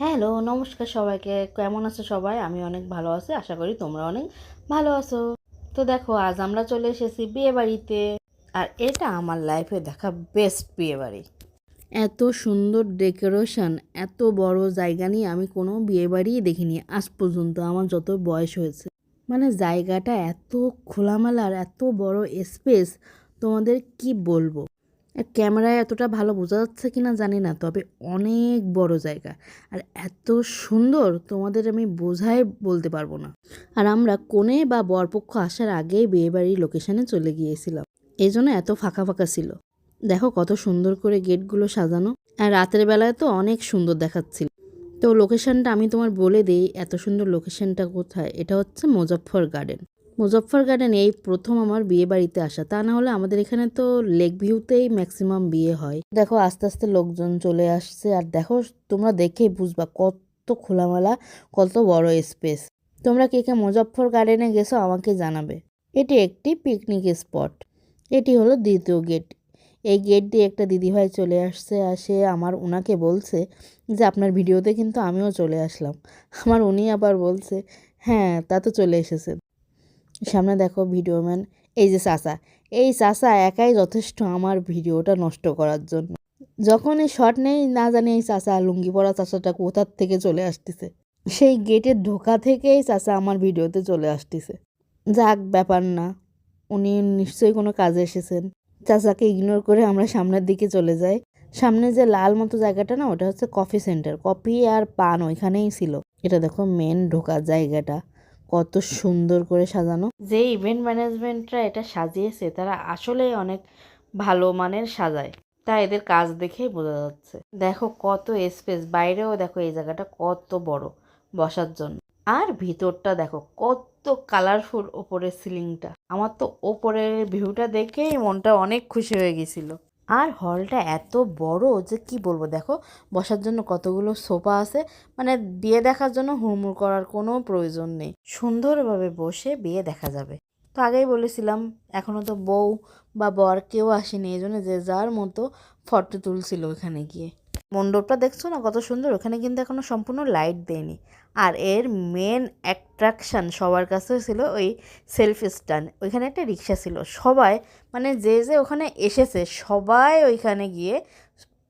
Hello, নমস্কার সবাইকে। কেমন আছো সবাই? আমি অনেক ভালো আছি। আশা করি তোমরা অনেক ভালো আছো। তো দেখো, আজ আমরা চলে এসেছি বিয়ে বাড়িতে। আর এটা আমার লাইফে দেখা বেস্ট বিয়ে বাড়ি। এত সুন্দর ডেকোরেশন এত বড় জায়গা নিয়ে আমি কোনো বিয়ে বাড়িই দেখিনি আজ পর্যন্ত আমার যত বয়স হয়েছে। মানে জায়গাটা এত খোলামেলা আর এত বড় স্পেস তোমাদের কি বলব? ক্যামেরায় এতটা ভালো বোঝা যাচ্ছে কিনা জানি না, তবে অনেক বড় জায়গা। আর এত সুন্দর তোমাদের আমি বোঝাই বলতে পারব না। আর আমরা কোণে বা বরপক্ষ আসার আগেই বিয়েবাড়ির লোকেশনে চলে গিয়েছিলাম। এই জন্য এত ফাঁকা ফাঁকা ছিল। দেখো কত সুন্দর করে গেটগুলো সাজানো। আর রাতের বেলায় তো অনেক সুন্দর দেখাচ্ছিল। তো লোকেশনটা আমি তোমার বলে দিই, এত সুন্দর লোকেশনটা কোথায়? এটা হচ্ছে মুজফ্ফর গার্ডেন মুজফ্ফর গার্ডেন এই প্রথম আমার বিয়ে বাড়িতে আসা। তা না হলে আমাদের এখানে তো লেক ভিউতেই ম্যাক্সিমাম বিয়ে হয়। দেখো আস্তে আস্তে লোকজন চলে আসছে আর দেখো তোমরা দেখেই বুঝবা কত খোলামেলা, কত বড় স্পেস তোমরা কে কে মুজফ্ফর গার্ডেনে গেছো আমাকে জানাবে। এটি একটি পিকনিক স্পট এটি হলো দ্বিতীয় গেট এই গেট দিয়ে একটা দিদিভাই চলে আসছে আর সে আমার ওনাকে বলছে যে, আপনার ভিডিওতে কিন্তু আমিও চলে আসলাম। আমার উনি আবার বলছে হ্যাঁ তা তো চলে এসেছেন সামনে দেখো ভিডিও ম্যান এই যে চাচা এই চাচা একাই যথেষ্ট আমার ভিডিওটা নষ্ট করার জন্য। যখন এই শট নেই, না জানি এই চাচা লুঙ্গি পরা চাচাটা কোথার থেকে চলে আসতেছে। সেই গেটের ঢোকা থেকেই চাচা আমার ভিডিওতে চলে আসতেছে। যাক, ব্যাপার না। উনি নিশ্চয়ই কোনো কাজে এসেছেন। চাচাকে ইগনোর করে আমরা সামনের দিকে চলে যাই। সামনে যে লাল মতো জায়গাটা না, ওটা হচ্ছে কফি সেন্টার কফি আর পান ওইখানেই ছিল। এটা দেখো মেন ঢোকার জায়গাটা। কত সুন্দর করে সাজানো। যে ইভেন্ট ম্যানেজমেন্টরা এটা সাজিয়েছে, তারা আসলেই অনেক ভালো মানের সাজায়। তা এদের কাজ দেখেই বোঝা যাচ্ছে। দেখো কত স্পেস বাইরেও দেখো এই জায়গাটা কত বড় বসার জন্য। আর ভিতরটা দেখো কত কালারফুল ওপরের সিলিংটা আমার তো ওপরের ভিউটা দেখেই মনটা অনেক খুশি হয়ে গেছিল। আর হলটা এত বড় যে কি বলব, দেখো, বসার জন্য কতগুলো সোফা আছে মানে বিয়ে দেখার জন্য হুড়মুড় করার কোনো প্রয়োজন নেই। সুন্দরভাবে বসে বিয়ে দেখা যাবে। তো আগেই বলেছিলাম এখনও তো বউ বা বর কেউ আসেনি, এই জন্য যে যার মতো ফটো তুলছিল ওখানে গিয়ে। মণ্ডপটা দেখছ না? কত সুন্দর। ওখানে কিন্তু এখনও সম্পূর্ণ লাইট দেয়নি। আর এর মেন অ্যাট্রাকশান সবার কাছে ছিল ওই সেলফ স্ট্যান্ড ওইখানে একটা রিক্সা ছিল। সবাই মানে যে যে ওখানে এসেছে, সবাই ওইখানে গিয়ে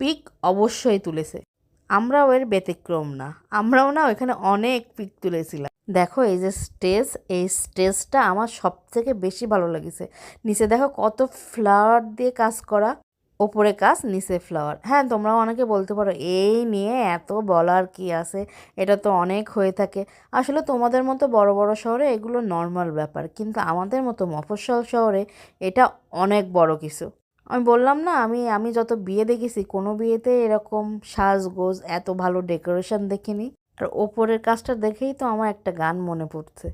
পিক অবশ্যই তুলেছে। আমরাও এর ব্যতিক্রম না। আমরাও না ওইখানে অনেক পিক তুলেছিলাম। দেখো এই যে স্টেজ এই স্টেজটা আমার সব থেকে বেশি ভালো লেগেছে। নিচে দেখো কত ফ্লাওয়ার দিয়ে কাজ করা। ওপরে কাজ, নিচে ফ্লাওয়ার হ্যাঁ তোমরাও অনেকে বলতে পারো, এই নিয়ে এত বলার কি আছে? এটা তো অনেক হয়ে থাকে। আসলে তোমাদের মতো বড় বড় শহরে এগুলো নর্মাল ব্যাপার, কিন্তু আমাদের মতো মফস্বল শহরে এটা অনেক বড় কিছু। আমি বললাম না, আমি আমি যত বিয়ে দেখেছি, কোনো বিয়েতে এরকম সাজগোজ, এত ভালো ডেকোরেশন দেখিনি। আর ওপরের কাজটা দেখেই তো আমার একটা গান মনে পড়ছে।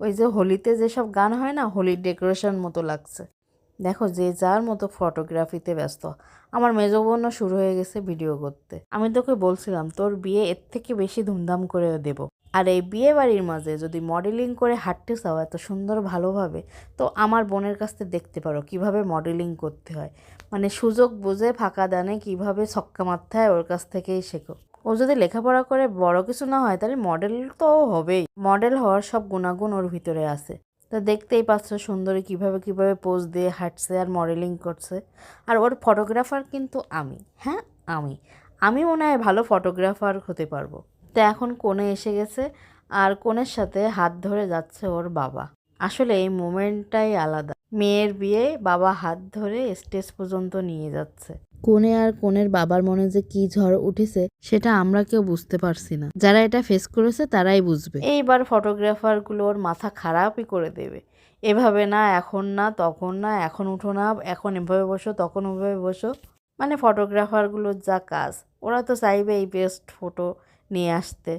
ওই যে হোলিতে যেসব গান হয় না, হোলির ডেকোরেশন মতো লাগছে। দেখো, যে যার মতো ফটোগ্রাফিতে ব্যস্ত। আমার মেজো বোনও শুরু হয়ে গেছে ভিডিও করতে। আমি তোকে বলছিলাম, তোর বিয়ে এর থেকে বেশি ধুমধাম করে দেব। আর এই বিয়ে বাড়ির মাঝে যদি মডেলিং করে হাঁটতে চাও এত সুন্দর ভালোভাবে, তো আমার বোনের কাছ থেকে দেখতে পারো কীভাবে মডেলিং করতে হয়। মানে সুযোগ বুঝে ফাঁকা দানে কীভাবে ছক্কা মারতে হয় ওর কাছ থেকেই শেখো। ও যদি লেখাপড়া করে বড় কিছু না হয়, তাহলে মডেল তো হবেই। মডেল হওয়ার সব গুণাগুণ ওর ভিতরে আছে। তো দেখতেই পাচ্ছ সুন্দরী কীভাবে কীভাবে পোজ দিয়ে হাঁটছে আর মডেলিং করছে। আর ওর ফটোগ্রাফার কিন্তু আমি হ্যাঁ? আমি। আমি মনে হয় ভালো ফটোগ্রাফার হতে পারব। তো এখন কোণে এসে গেছে আর কোণের সাথে হাত ধরে যাচ্ছে ওর বাবা। আসলে এই মোমেন্টটাই আলাদা। মেয়ের বিয়ে বাবা হাত ধরে স্টেজ পর্যন্ত নিয়ে যাচ্ছে। কোণে আর কোণের বাবার মনে যে কি ঝড় উঠেছে সেটা আমরা কেউ বুঝতে পারছি না। যারা এটা ফেস করেছে তারাই বুঝবে। এইবার ফটোগ্রাফারগুলোর মাথা খারাপই করে দেবে। এভাবে না এখন না তখন না এখন উঠো না এখন এভাবে বসো তখন ওভাবে বসো। মানে ফটোগ্রাফারগুলোর যা কাজ ওরা তো চাইবে এই বেস্ট ফটো নিয়ে আসতে।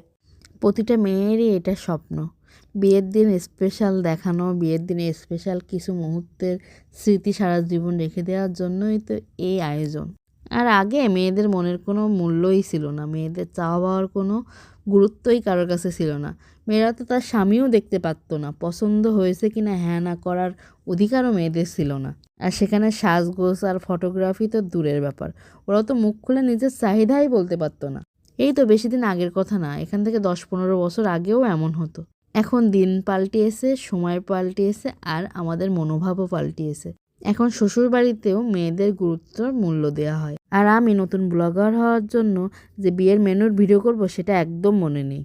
প্রতিটা মেয়েরই এটা স্বপ্ন। বিয়ের দিন স্পেশাল দেখানো, বিয়ের দিনে স্পেশাল কিছু মুহূর্তের স্মৃতি সারা জীবন রেখে দেওয়ার জন্যই তো এই আয়োজন। আর আগে মেয়েদের মনের কোনো মূল্যই ছিল না, মেয়েদের চাওয়া পাওয়ার কোনো গুরুত্বই কারোর কাছে ছিল না। মেয়েরা তো তার স্বামীও দেখতে পারতো না, পছন্দ হয়েছে কি না হ্যাঁ না করার অধিকারও মেয়েদের ছিল না। আর সেখানে সাজগোজ আর ফটোগ্রাফি তো দূরের ব্যাপার ওরা তো মুখ খুলে নিজের চাহিদাই বলতে পারতো না। এই তো বেশি দিন আগের কথা না, এখান থেকে দশ পনেরো বছর আগেও এমন হতো। এখন দিন পাল্টিয়েছে, সময় পাল্টিয়েছে আর আমাদের মনোভাবও পাল্টিয়েছে। এখন শ্বশুর বাড়িতেও মেয়েদের গুরুত্ব মূল্য দেওয়া হয়। আর আমি নতুন ব্লগার হওয়ার জন্য যে বিয়ের মেনুর ভিডিও করব সেটা একদম মনে নেই।